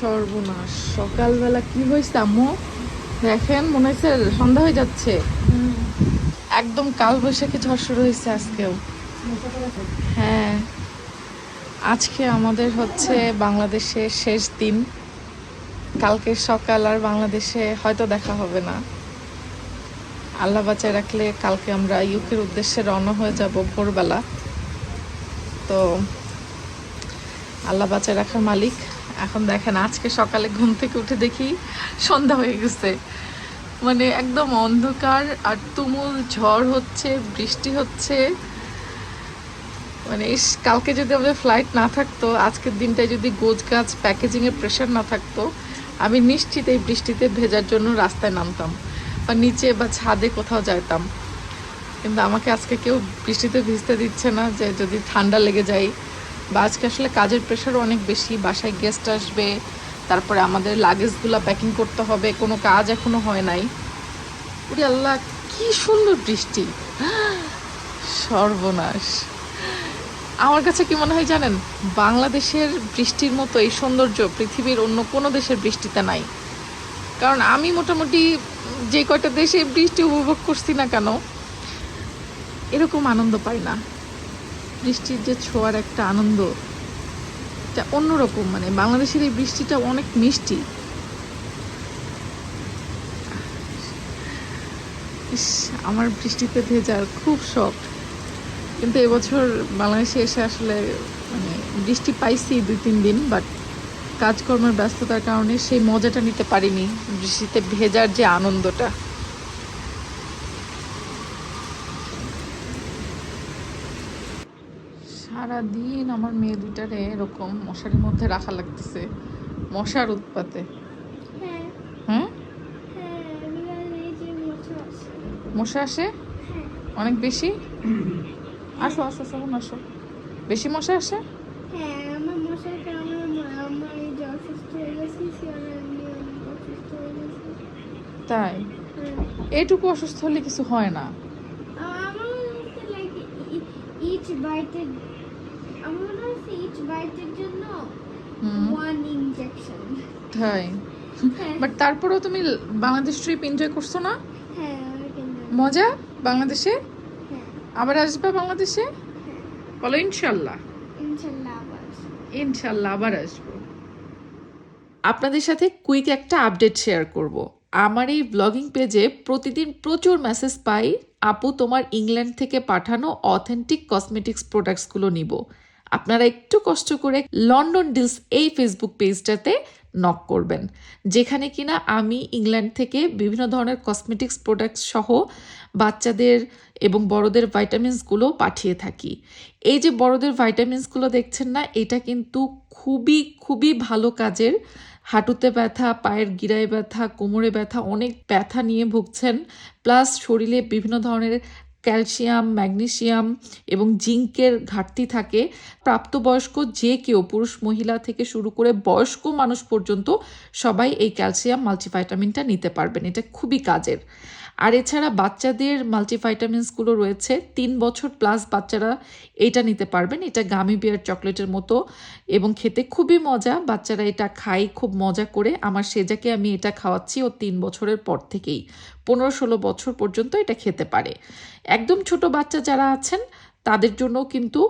সর্বনাশ। সকালবেলা কি হয়েছে আম্মু? দেখেন, মনে হচ্ছে সন্ধ্যা হয়ে যাচ্ছে। একদম কাল বৈশাখী ঝড় শুরু হয়েছে আজকেও। হ্যাঁ। আজকে আমাদের হচ্ছে বাংলাদেশের শেষ দিন। কালকে সকাল আর বাংলাদেশে হয়তো দেখা হবে না। আল্লাহ বাঁচায় রাখলে কালকে আমরা ইউকের উদ্দেশ্যে রওনা হয়ে যাব ভোরবেলা। তো আল্লাহ বাঁচায় রাখার মালিক এখন দেখেন, আজকে সকালে ঘুম থেকে উঠে দেখি সন্ধ্যা হয়ে গেছে। মানে একদম অন্ধকার আর তুমুল ঝড় হচ্ছে, বৃষ্টি হচ্ছে। মানে ইস, কালকে যদি আমাদের ফ্লাইট না থাকতো, আজকের দিনটায় যদি গোজ গাছ প্যাকেজিংয়ের প্রেশার না থাকতো, আমি নিশ্চিত এই বৃষ্টিতে ভেজার জন্য রাস্তায় নামতাম বা নিচে বা ছাদে কোথাও যাইতাম। কিন্তু আমাকে আজকে কেউ বৃষ্টিতে ভিজতে দিচ্ছে না যে যদি ঠান্ডা লেগে যায় বা আজকে আসলে কাজের প্রেশারও অনেক বেশি, বাসায় গেস্ট আসবে, তারপরে আমাদের লাগেজগুলো প্যাকিং করতে হবে, কোনো কাজ এখনও হয় নাই। ওরে আল্লাহ, কি সুন্দর বৃষ্টি। সর্বনাশ। আমার কাছে কি মনে হয় জানেন, বাংলাদেশের বৃষ্টির মতো এই সৌন্দর্য পৃথিবীর অন্য কোনো দেশের বৃষ্টিতে নাই। কারণ আমি মোটামুটি যে কয়টা দেশে বৃষ্টি উপভোগ করছি না কেন, এরকম আনন্দ পাই না। বৃষ্টির যে ছোঁয়ার একটা আনন্দ, এটা অন্যরকম। মানে বাংলাদেশের এই বৃষ্টিটা অনেক মিষ্টি। আমার বৃষ্টিতে ভেজার খুব শখ। কিন্তু এবছর বাংলাদেশে এসে আসলে মানে বৃষ্টি পাইছি দুই, তিন দিন বাট কাজকর্মের ব্যস্ততার কারণে সেই মজাটা নিতে পারিনি। বৃষ্টিতে ভেজার যে আনন্দটা। সারাদিন আমার মেয়ে দুটারে এরকম মশারির মধ্যে রাখা লাগতেছে মশার উৎপাতে। হ্যাঁ। হ্যাঁ মশা আসে। হ্যাঁ। অনেক বেশি? আসো আসো শোন আসো। বেশি মশা আসে? হ্যাঁ তাই? এইটুকু অসুস্থ হলে কিছু হয় না। আমার মনে হচ্ছে লাইক ইচ বাইটের আমার মনে হচ্ছে ইচ বাইটের জন্য ওয়ান ইনজেকশন তাই? হ্যাঁ। বাট তারপরেও তুমি বাংলাদেশ ট্রিপ এনজয় করছ না? হ্যাঁ মজা? বাংলাদেশে? হ্যাঁ। আবার আসবে বাংলাদেশে? বলো ইনশাল্লাহ। ইনশাল্লাহ আবার আসব। আপনাদের সাথে কুইক একটা আপডেট শেয়ার করব। আমার এই ব্লগিং পেজে প্রতিদিন প্রচুর মেসেজ পাই আপু তোমার ইংল্যান্ড থেকে পাঠানো অথেন্টিক কসমেটিক্স প্রোডাক্টসগুলো নিব। আপনারা একটু কষ্ট করে লন্ডন ডিলস এই ফেসবুক পেজটাতে নক করবেন। যেখানে কিনা আমি ইংল্যান্ড থেকে বিভিন্ন ধরনের কসমেটিক্স প্রোডাক্টস সহ বাচ্চাদের এবং বড়দের ভাইটামিনসগুলো পাঠিয়ে থাকি। এই যে বড়দের ভাইটামিনসগুলো দেখছেন না, এটা কিন্তু খুবই খুবই ভালো কাজের। হাঁটুতে ব্যথা, পায়ের গিরায় ব্যথা, কোমরে ব্যথা, অনেক ব্যথা নিয়ে ভুগছেন। প্লাস শরীরে বিভিন্ন ধরনের ক্যালসিয়াম, ম্যাগনেসিয়াম এবং জিঙ্কের ঘাটতি থাকে। প্রাপ্তবয়স্ক যে কেউ, পুরুষ, মহিলা থেকে শুরু করে বয়স্ক মানুষ পর্যন্ত সবাই এই ক্যালসিয়াম মাল্টিভাইটামিনটা নিতে পারবেন। এটা খুবই কাজের। আর এছাড়া বাচ্চাদের মাল্টিভাইটামিনসগুলো রয়েছে, তিন বছর প্লাস বাচ্চারা এটা নিতে পারবেন। এটা গামি বিয়ার চকলেটের মতো এবং খেতে খুবই মজা। বাচ্চারা এটা খায়, খুব মজা করে। আমার সেজাকে আমি এটা খাওয়াচ্ছি, ও তিন বছরের পর থেকেই, পনেরো ষোলো বছর পর্যন্ত এটা খেতে পারে। একদম ছোট বাচ্চা যারা আছেন, তাদের জন্য কিন্তু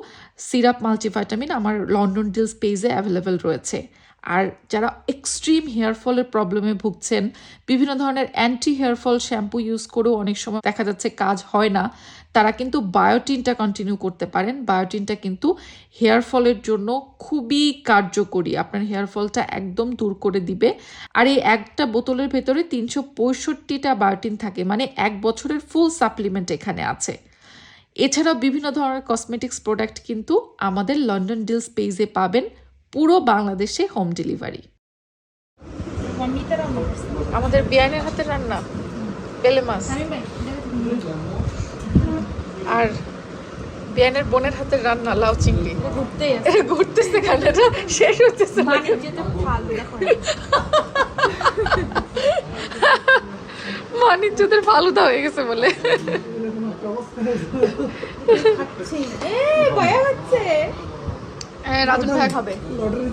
সিরাপ মাল্টিভাইটামিন আমার লন্ডন ডিলস পেজে অ্যাভেলেবেল রয়েছে। আর যারা এক্সট্রিম হেয়ার ফলের প্রবলেমে ভুগছেন, বিভিন্ন ধরনের anti hair fall shampoo use করেও অনেক সময় দেখা যাচ্ছে কাজ হয় না। তারা কিন্তু বায়োটিনটা কন্টিনিউ করতে পারেন। বায়োটিনটা কিন্তু হেয়ার ফলের জন্য খুবই কার্যকরী। আপনার হেয়ার ফলটা একদম দূর করে দিবে। আর এই একটা বোতলের ভেতরে তিনশো পঁয়ষট্টিটা বায়োটিন থাকে। মানে এক বছরের ফুল সাপ্লিমেন্ট এখানে আছে। এছাড়াও বিভিন্ন ধরনের কসমেটিক্স প্রোডাক্ট কিন্তু আমাদের লন্ডন ডিলস পেজে পাবেন। পুরো বাংলাদেশে হোম ডেলিভারি। আমাদের বিয়ানের হাতে রান্না বেলে মাছ। আর বিয়ানের বোনের হাতের রান্না লাউ চিংড়ি। ঘুরতেই ঘুরতেছে কেন? এটা শেষ হতেছে না কেন? বাণিজ্যতে ভালো দেখো বাণিজ্যদের ফালুদা হয়ে গেছে বলে। এ হচ্ছে। হ্যাঁ রাজু ভাই খাবে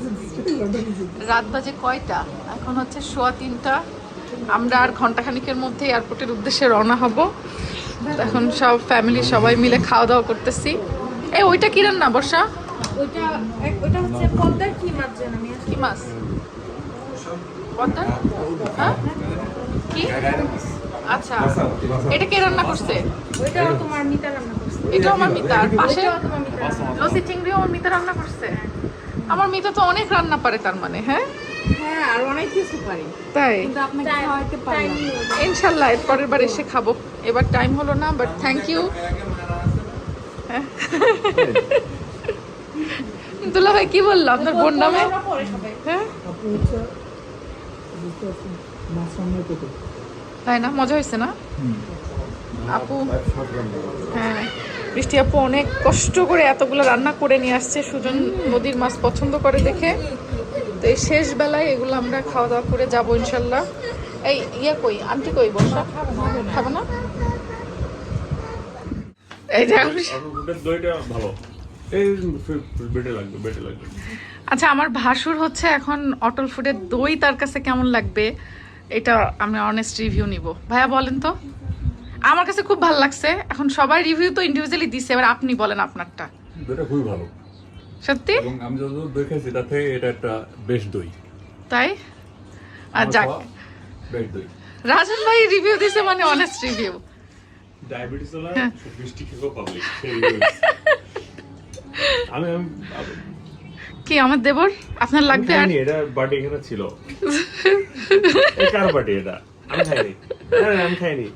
জিতছে রাত বাজে কয়টা? এখন হচ্ছে সোয়া তিনটা। আমরা আর ঘন্টাখানিকের মধ্যে এয়ারপোর্টের উদ্দেশ্যে রওনা হব। এখন সব ফ্যামিলি সবাই মিলে খাওয়া দাওয়া করতেছি। এ ওইটা কি রান্না বর্ষা? ওইটা ওইটা হচ্ছে পদ্মার কি মাছ আমি কি মাছ? হ্যাঁ? কি? আচ্ছা। এটা কে রান্না করছে? ওইটাও তোমার মিতা রান্না করছে এটা আমার মিতা আর পাশে। লসি চিংড়িও আমার মিতা রান্না করছে। আমার মিতা তো অনেক রান্না পারে তার মানে হ্যাঁ? হ্যাঁ আর অনেক কিছু পারি। তাই। ইনশাল্লাহ এর পরের বার এসে খাব। এবার টাইম হলো না বাট থ্যাংক ইউ দুলা ভাই কি বলল? আপনার বোন নামে? হ্যাঁ? তাই না? মজা হয়েছে না? আপু? হ্যাঁ। বৃষ্টি আপু অনেক কষ্ট করে এতগুলো রান্না করে নিয়ে আসছে। সুজন নদীর মাছ পছন্দ করে দেখে। তো এই শেষ বেলায় এগুলো আমরা খাওয়া দাওয়া করে যাব ইনশাল্লাহ। এই ইয়ে কই? আন্টি কই? বর্ষা? খাব না? এই যে ভালো। আচ্ছা আমার ভাসুর হচ্ছে এখন অটল ফুডের দই তার কাছে কেমন লাগবে? এটা আমি অনেস্ট রিভিউ নিব। ভাইয়া বলেন তো। আমার কাছে খুব ভালো লাগছে। এখন সবাই রিভিউ তো ইন্ডিভিজুয়ালি দিচ্ছে এবার আপনি বলেন আপনারটা। দইটা খুবই ভালো। সত্যি? এবং আমি যতদূর দই খাইছি তাতে এটা একটা বেশ দই। তাই? আর যাক। বেশ দই। রাজন ভাই রিভিউ দিছে মানে অনেস্ট রিভিউ ডায়াবেটিস হলে। মিষ্টি খেতেও পাবলিক আমি আমি কি আমার দেবর? আপনার লাগবে আর? এটা বাটি এখানে ছিল। কার বাটি এটা? আমি খাইনি। আমি খাইনি।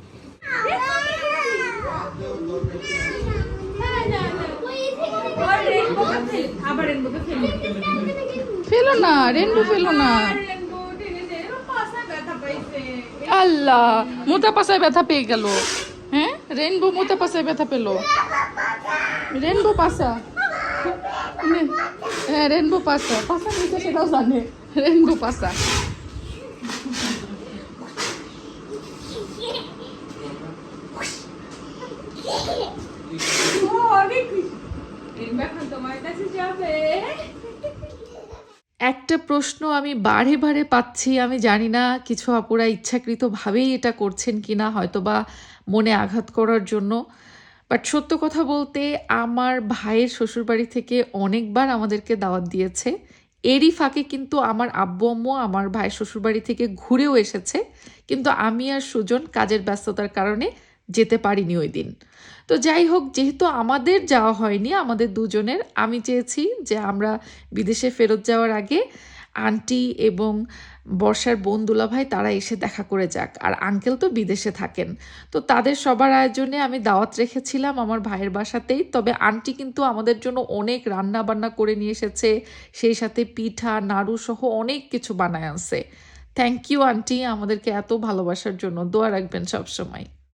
ফেলি না, রেনবো ফেলো না। আল্লাহ, মোতা পাশায় ব্যথা পেয়ে গেল। হ্যাঁ? রেনবো মোতা পাশায় ব্যথা পেল। রেনবো পাশা হ্যাঁ রেনবো পাশা পাশা নিচে সেটাও জানে। রেনবো পাশা ও অনেক খুশি রেনবো এখন তোমার কাছে যাবে একটা প্রশ্ন আমি বারে বারে পাচ্ছি, আমি জানি না কিছু আপুরা ইচ্ছাকৃতভাবেই এটা করছেন কিনা হয়তো বা মনে আঘাত করার জন্য। বাট সত্য কথা বলতে, আমার ভাইয়ের শ্বশুরবাড়ি থেকে অনেকবার আমাদেরকে দাওয়াত দিয়েছে। এরই ফাঁকে কিন্তু আমার আব্বু, আম্মু আমার ভাইয়ের শ্বশুরবাড়ি থেকে ঘুরেও এসেছে। কিন্তু আমি আর সুজন কাজের ব্যস্ততার কারণে যেতে পারিনি ওই দিন। তো যাই হোক, যেহেতু আমাদের যাওয়া হয়নি, আমাদের দুজনের, আমি চেয়েছি যে আমরা বিদেশে ফেরত যাওয়ার আগে আন্টি এবং বর্ষার বোন দুলাভাই তারা এসে দেখা করে যাক। আর আঙ্কেল তো বিদেশে থাকেন। তো তাদের সবার আয়োজনে আমি দাওয়াত রেখেছিলাম আমার ভাইয়ের বাসাতেই। তবে আন্টি কিন্তু আমাদের জন্য অনেক রান্না বান্না করে নিয়ে এসেছে। সেই সাথে পিঠা, নাড়ু সহ অনেক কিছু বানায় আনছে। Thank you aunty. আমাদেরকে এত ভালোবাসার জন্য। দোয়া রাখবেন সবসময়।